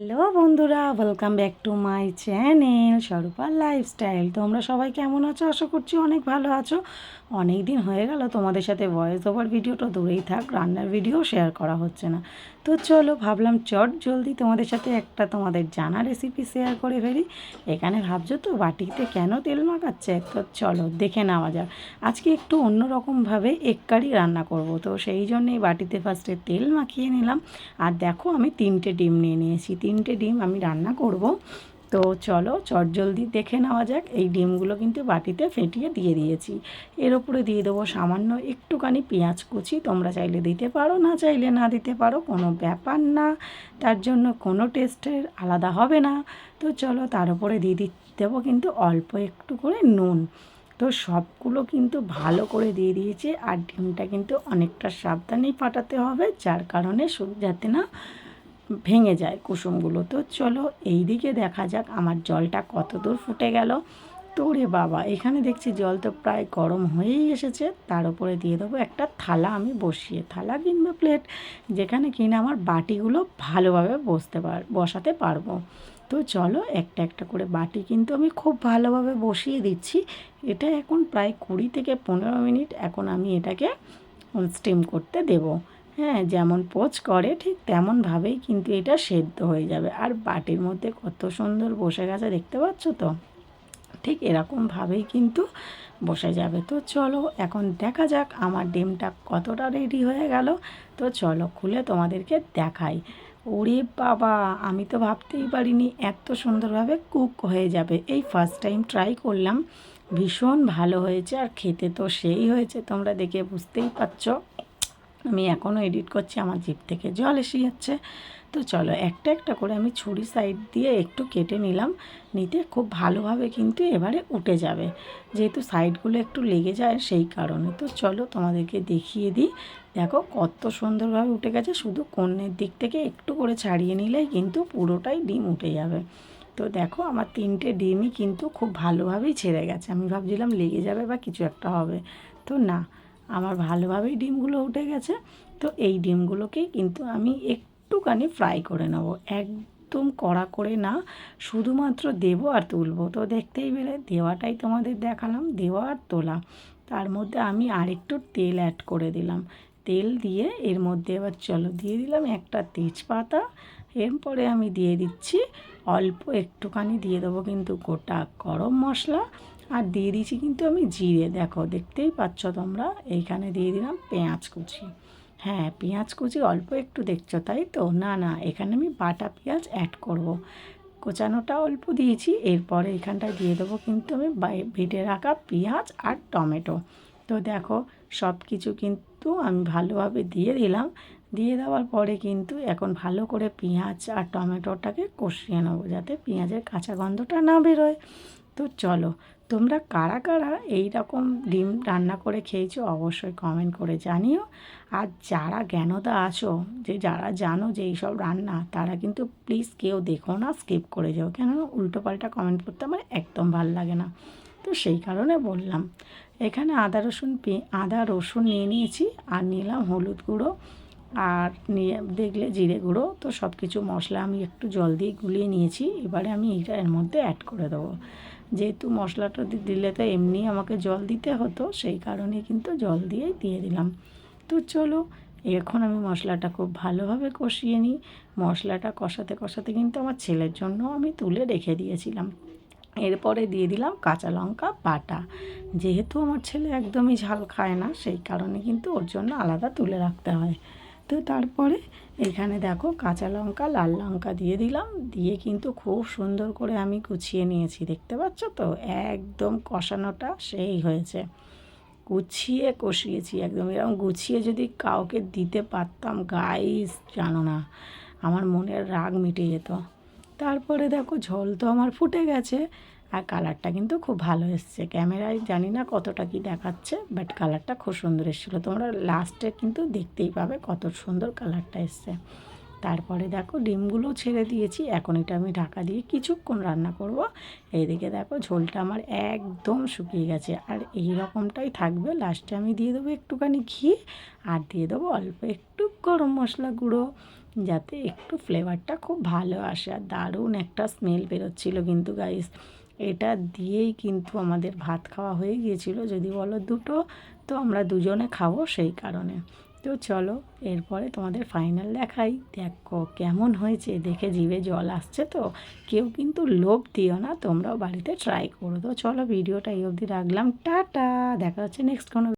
Hello বন্ধুরা welcome back to my channel স্বরূপার lifestyle তোমরা সবাই কেমন আছো? আশা করছি অনেক ভালো আছো। অনেক দিন হয়ে গেল, তোমাদের সাথে ভয়েস ওভার ভিডিওটা দূরেই থাক, রান্নার ভিডিও শেয়ার করা হচ্ছে না। তো চলো ভাবলাম, চট জলদি তোমাদের সাথে একটা তোমাদের জানা রেসিপি শেয়ার করে ফেলি। এখানে ভাবছ তো, বাটিতে কেন তেল মাখাচ্ছে? তো চলো, দেখে নেওয়া যাক। আজকে একটু অন্যরকমভাবে এক কারি রান্না করব। তো সেই জন্যেই বাটিতে ফার্স্টে তেল মাখিয়ে নিলাম। আর দেখো, আমি তিনটে ডিম নিয়ে নিয়েছি। তিনটে ডিম আমি রান্না করব। তো চলো চটজলদি দেখে নেওয়া যাক। এই ডিমগুলো কিন্তু বাটিতে ফেটিয়ে দিয়ে দিয়েছি। এর ওপরে দিয়ে দেবো সামান্য একটুখানি পেঁয়াজ কুচি। তোমরা চাইলে দিতে পারো, না চাইলে না দিতে পারো, কোনো ব্যাপার না। তার জন্য কোনো টেস্টের আলাদা হবে না। তো চলো তার উপরে দিয়ে দেবো কিন্তু অল্প একটু করে নুন। তো সবগুলো কিন্তু ভালো করে দিয়ে দিয়েছে। আর ডিমটা কিন্তু অনেকটা সাবধানেই ফাটাতে হবে, যার কারণে যাতে না ভেঙে যায় কুসুমগুলো তো চলো এই দিকে দেখা যাক আমার জলটা কত দূর ফুটে গেল। তো রে বাবা, এখানে দেখছি জল তো প্রায় গরম হয়েই এসেছে। তার উপরে দিয়ে দেবো একটা থালা আমি বসিয়ে। থালা কিংবা প্লেট, যেখানে কিনা আমার বাটিগুলো ভালোভাবে বসতে পার, বসাতে পারব। তো চলো একটা একটা করে বাটি কিন্তু আমি খুব ভালোভাবে বসিয়ে দিচ্ছি। এটা এখন প্রায় কুড়ি থেকে পনেরো মিনিট, এখন আমি এটাকে স্টিম করতে দেবো। হ্যাঁ যেমন পোচ করে ঠিক তেমনভাবেই কিন্তু এটা সেদ্ধ হয়ে যাবে। আর বাটির মধ্যে কত সুন্দর বসে গেছে দেখতে পাচ্ছ তো? ঠিক এরকমভাবেই কিন্তু বসে যাবে। তো চলো এখন দেখা যাক আমার ডিমটা কতটা রেডি হয়ে গেল। তো চলো খুলে তোমাদেরকে দেখাই। ওরে বাবা, আমি তো ভাবতেই পারিনি এত সুন্দরভাবে কুক হয়ে যাবে। এই ফার্স্ট টাইম ট্রাই করলাম। ভীষণ ভালো হয়েছে আর খেতে তো সেই হয়েছে, তোমরা দেখে বুঝতেই পারছ। আমি এখনও এডিট করছি, আমার জিপ থেকে জল এসে যাচ্ছে। তো চলো, একটা একটা করে আমি ছুরি সাইড দিয়ে একটু কেটে নিলাম, নিতে খুব ভালোভাবে কিন্তু এবারে উঠে যাবে। যেহেতু সাইডগুলো একটু লেগে যায় সেই কারণে। তো চলো, তোমাদেরকে দেখিয়ে দিই। দেখো, কত সুন্দরভাবে উঠে গেছে, শুধু কন্যের দিক থেকে একটু করে ছাড়িয়ে নিলেই কিন্তু পুরোটাই ডিম উঠে যাবে। তো দেখো, আমার তিনটে ডিমই কিন্তু খুব ভালোভাবেই ছেড়ে গেছে। আমি ভাবছিলাম লেগে যাবে বা কিছু একটা হবে। তো না আমার ভালোভাবেই ডিমগুলো উঠে গেছে। তো এই ডিমগুলোকেই কিন্তু আমি একটুখানি ফ্রাই করে নেব। একদম কড়া করে না, শুধুমাত্র দেবো আর তুলবো। তো দেখতেই পেলে, দেওয়াটাই তোমাদের দেখালাম, দেওয়া আর তোলা। তার মধ্যে আমি আরেকটু তেল অ্যাড করে দিলাম। তেল দিয়ে এর মধ্যে এবার চলো, দিয়ে দিলাম একটা তেজপাতা। এরপরে আমি দিয়ে দিচ্ছি, অল্প একটুখানি দিয়ে দেবো কিন্তু গোটা গরম মশলা। আর দিয়ে দিয়েছি কিন্তু আমি জিরে। দেখো, দেখতেই পাচ্ছ তোমরা, এইখানে দিয়ে দিলাম পেঁয়াজ কুচি। হ্যাঁ পেঁয়াজ কুচি অল্প একটু দেখছ, তাই তো? না না, এখানে আমি বাটা পেঁয়াজ অ্যাড করব। কোচানোটা অল্প দিয়েছি, এরপরে এখানটায় দিয়ে দেবো কিন্তু আমি বেটে রাখা পেঁয়াজ আর টমেটো। তো দেখো সব কিছু কিন্তু আমি ভালোভাবে দিয়ে দিলাম। দিয়ে দেওয়ার পরে কিন্তু এখন ভালো করে পেঁয়াজ আর টমেটোটাকে কষিয়ে নেব, যাতে পেঁয়াজের কাঁচা গন্ধটা না বেরোয়। তো চলো তোমরা কারা কারা এই রকম ডিম রান্না করে খেয়েছো অবশ্যই কমেন্ট করে জানিও। আর যারা জ্ঞানদা আছো, যে যারা জানো যে এইসব রান্না, তারা কিন্তু প্লিজ কেউ দেখো না স্কিপ করে যাও। কেননা উল্টোপাল্টা কমেন্ট করতে আমার একদম ভালো লাগে না। তো সেই কারণে বললাম, এখানে আদা রসুন পে, আদা রসুন নিয়ে নিয়েছি, আর নিলাম হলুদ গুঁড়ো, আর নিয়ে দেখলে জিরে গুঁড়ো। তো সব কিছু মশলা আমি একটু জল দিয়ে গুলিয়ে নিয়েছি, এবারে আমি এটা এর মধ্যে অ্যাড করে দেবো। যেহেতু মশলাটা দিলে তো এমনি আমাকে জল দিতে হতো, সেই কারণে কিন্তু জল দিয়েই দিয়ে দিলাম। তো চলো, এখন আমি মশলাটা খুব ভালোভাবে কষিয়ে নিই। মশলাটা কষাতে কষাতে কিন্তু আমার ছেলের জন্য আমি তুলে রেখে দিয়েছিলাম। এরপরে দিয়ে দিলাম কাঁচা লঙ্কা বাটা। যেহেতু আমার ছেলে একদমই ঝাল খায় না, সেই কারণে কিন্তু ওর জন্য আলাদা তুলে রাখতে হয়। তো তারপরে এখানে দেখো কাঁচা লঙ্কা, লাল লঙ্কা দিয়ে দিলাম। দিয়ে কিন্তু খুব সুন্দর করে আমি গুছিয়ে নিয়েছি, দেখতে পাচ্ছ তো? একদম কষানোটা সেই হয়েছে। গুছিয়ে কষিয়েছি একদম। এরকম গুছিয়ে যদি কাউকে দিতে পারতাম গাইস জানো না, আমার মনের রাগ মিটে যেত। তারপরে দেখো ঝোল তো আমার ফুটে গেছে। আর কালারটা কিন্তু খুব ভালো এসছে। ক্যামেরায় জানি না কতটা কি দেখাচ্ছে বাট কালারটা খুব সুন্দর এসেছিল। তোমরা লাস্টে কিন্তু দেখতেই পাবে কত সুন্দর কালারটা এসছে। তারপরে দেখো ডিমগুলো ছেড়ে দিয়েছি, এখন এটা আমি ঢাকা দিয়ে কিছুক্ষণ রান্না করব। এইদিকে দেখো ঝোলটা আমার একদম শুকিয়ে গেছে, আর এই রকমটাই থাকবে। লাস্টে আমি দিয়ে দেবো একটুখানি ঘি, আর দিয়ে দেবো অল্প একটু গরম মশলা গুঁড়ো, যাতে একটু ফ্লেভারটা খুব ভালো আসে। আর দারুণ একটা স্মেল বেরোচ্ছিলো কিন্তু গাইস এটা দিয়েই কিন্তু আমাদের ভাত খাওয়া হয়ে গিয়েছিল। যদি বলো দুটো, তো আমরা দুজনে খাব সেই কারণে। তো চলো, এরপরে তোমাদের ফাইনাল দেখাই। দেখো, কেমন হয়েছে? দেখে জিভে জল আসছে তো? কেউ কিন্তু লোভ দিও না, তোমরাও বাড়িতে ট্রাই করো। তো চলো, ভিডিওটা এই অবধি রাখলাম। টাটা! দেখা হচ্ছে নেক্সট কোনো